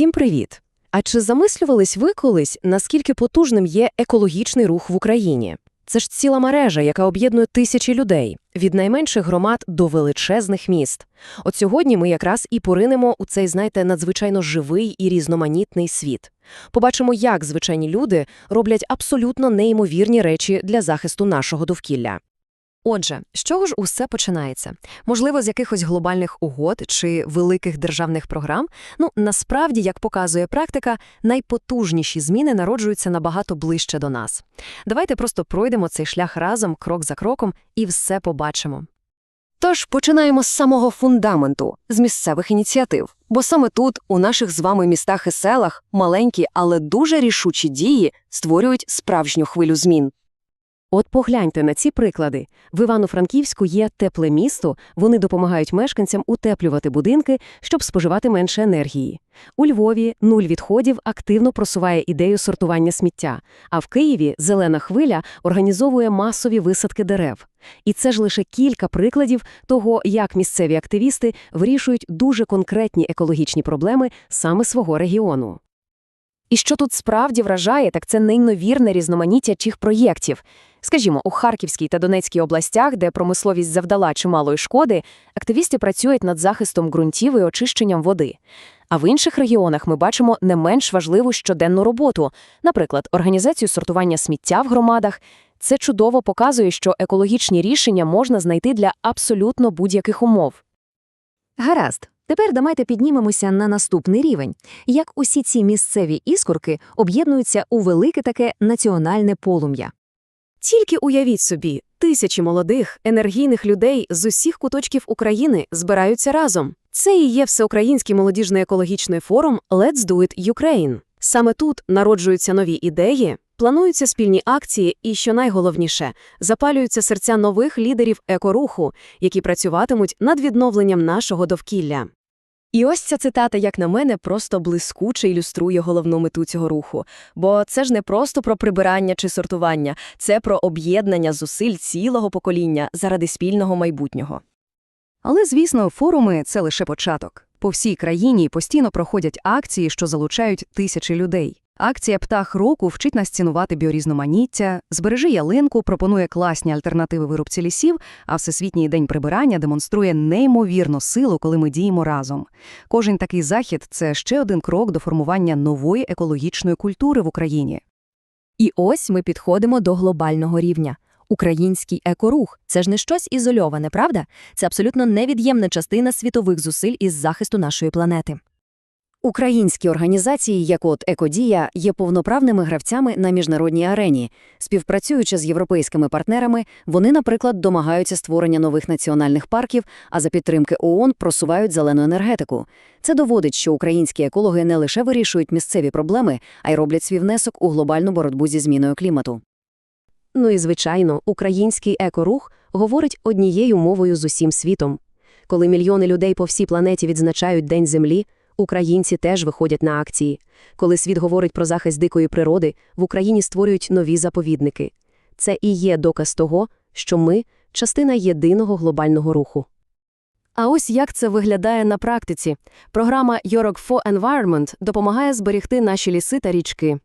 Всім привіт! А чи замислювались ви колись, наскільки потужним є екологічний рух в Україні? Це ж ціла мережа, яка об'єднує тисячі людей, від найменших громад до величезних міст. От сьогодні ми якраз і поринемо у цей, знаєте, надзвичайно живий і різноманітний світ. Побачимо, як звичайні люди роблять абсолютно неймовірні речі для захисту нашого довкілля. Отже, з чого ж усе починається? Можливо, з якихось глобальних угод чи великих державних програм? Ну, насправді, як показує практика, найпотужніші зміни народжуються набагато ближче до нас. Давайте просто пройдемо цей шлях разом, крок за кроком, і все побачимо. Тож починаємо з самого фундаменту, з місцевих ініціатив. Бо саме тут, у наших з вами містах і селах, маленькі, але дуже рішучі дії створюють справжню хвилю змін. От погляньте на ці приклади. В Івано-Франківську є тепле місто, вони допомагають мешканцям утеплювати будинки, щоб споживати менше енергії. У Львові нуль відходів активно просуває ідею сортування сміття, а в Києві зелена хвиля організовує масові висадки дерев. І це ж лише кілька прикладів того, як місцеві активісти вирішують дуже конкретні екологічні проблеми саме свого регіону. І що тут справді вражає, так це неймовірне різноманіття чих проєктів. Скажімо, у Харківській та Донецькій областях, де промисловість завдала чималої шкоди, активісти працюють над захистом ґрунтів і очищенням води. А в інших регіонах ми бачимо не менш важливу щоденну роботу, наприклад, організацію сортування сміття в громадах. Це чудово показує, що екологічні рішення можна знайти для абсолютно будь-яких умов. Гаразд. Тепер давайте піднімемося на наступний рівень. Як усі ці місцеві іскорки об'єднуються у велике таке національне полум'я. Тільки уявіть собі, тисячі молодих, енергійних людей з усіх куточків України збираються разом. Це і є всеукраїнський молодіжний екологічний форум Let's Do It Ukraine. Саме тут народжуються нові ідеї, плануються спільні акції і, що найголовніше, запалюються серця нових лідерів екоруху, які працюватимуть над відновленням нашого довкілля. І ось ця цитата, як на мене, просто блискуче ілюструє головну мету цього руху. Бо це ж не просто про прибирання чи сортування, це про об'єднання зусиль цілого покоління заради спільного майбутнього. Але, звісно, форуми це лише початок. По всій країні постійно проходять акції, що залучають тисячі людей. Акція Птах року вчить нас цінувати біорізноманіття, збережи ялинку, пропонує класні альтернативи вирубці лісів, а Всесвітній день прибирання демонструє неймовірну силу, коли ми діємо разом. Кожен такий захід це ще один крок до формування нової екологічної культури в Україні. І ось ми підходимо до глобального рівня. Український екорух це ж не щось ізольоване, правда? Це абсолютно невід'ємна частина світових зусиль із захисту нашої планети. Українські організації, як от Екодія, є повноправними гравцями на міжнародній арені. Співпрацюючи з європейськими партнерами, вони, наприклад, домагаються створення нових національних парків, а за підтримки ООН просувають зелену енергетику. Це доводить, що українські екологи не лише вирішують місцеві проблеми, а й роблять свій внесок у глобальну боротьбу зі зміною клімату. Ну і звичайно, український екорух говорить однією мовою з усім світом. Коли мільйони людей по всій планеті відзначають День Землі. Українці теж виходять на акції. Коли світ говорить про захист дикої природи, в Україні створюють нові заповідники. Це і є доказ того, що ми частина єдиного глобального руху. А ось як це виглядає на практиці. Програма York for Environment допомагає зберегти наші ліси та річки.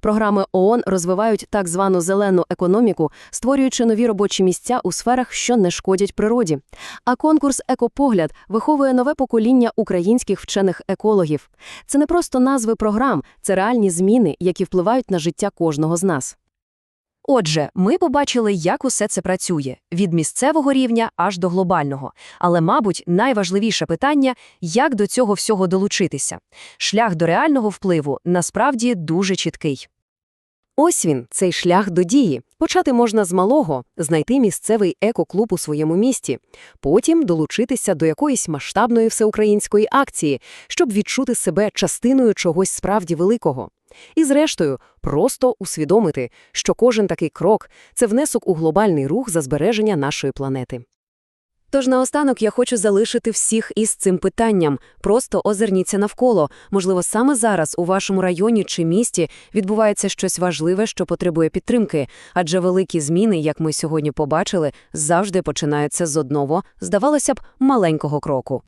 Програми ООН розвивають так звану зелену економіку, створюючи нові робочі місця у сферах, що не шкодять природі. А конкурс Екопогляд виховує нове покоління українських вчених екологів. Це не просто назви програм, це реальні зміни, які впливають на життя кожного з нас. Отже, ми побачили, як усе це працює від місцевого рівня аж до глобального. Але, мабуть, найважливіше питання як до цього всього долучитися. Шлях до реального впливу насправді дуже чіткий. Ось він, цей шлях до дії. Почати можна з малого, знайти місцевий екоклуб у своєму місті, потім долучитися до якоїсь масштабної всеукраїнської акції, щоб відчути себе частиною чогось справді великого. І, зрештою, просто усвідомити, що кожен такий крок це внесок у глобальний рух за збереження нашої планети. Тож наостанок я хочу залишити всіх із цим питанням. Просто озирніться навколо. Можливо, саме зараз у вашому районі чи місті відбувається щось важливе, що потребує підтримки, адже великі зміни, як ми сьогодні побачили, завжди починаються з одного, здавалося б, маленького кроку.